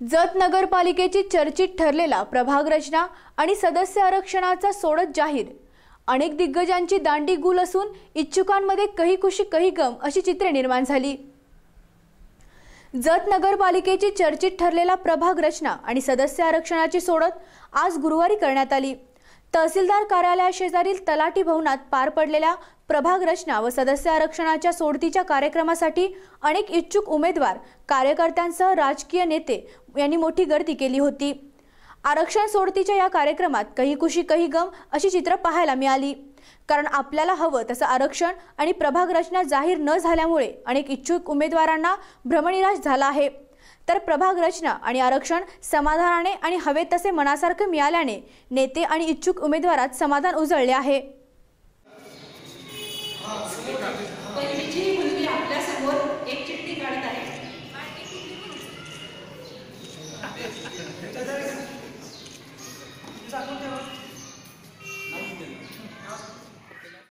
जत नगरपालिकेची चर्चित ठरलेला प्रभाग रचना आणि सदस्य आरक्षणाचा सोडत जाहीर. अनेक दिग्गजांची दांडी गुल असून इच्छुकांमध्ये कही खुशी कही गम अशी चित्रे निर्माण झाली. जत नगरपालिकेची चर्चित ठरलेला प्रभाग रचना आणि सदस्य आरक्षणाची सोडत आज गुरुवारी करण्यात आली. तहसीलदार कार्यालयाशेजारील तलाठी भवनात पार पडलेल्या प्रभाग रचना व सदस्य आरक्षणाच्या सोडतीच्या कार्यक्रमासाठी अनेक इच्छुक उमेदवार कार्यकर्त्यांसह राजकीय नेते यांनी मोठी गर्दी केली होती. आरक्षण सोडतीच्या या कार्यक्रमात कही खुशी कही गम अशी चित्र पाहायला मिळाली. कारण आपल्याला हवं तसं आरक्षण आणि प्रभाग रचना जाहीर न झाल्यामुळे अनेक इच्छुक उमेदवारांना भ्रमनिराश झाला आहे. तर प्रभाग रचना आणि आरक्षण समाधानाने आणि हवे तसे मनासारखे मिळाल्याने नेते आणि इच्छुक उमेदवारात समाधान उजळले आहे.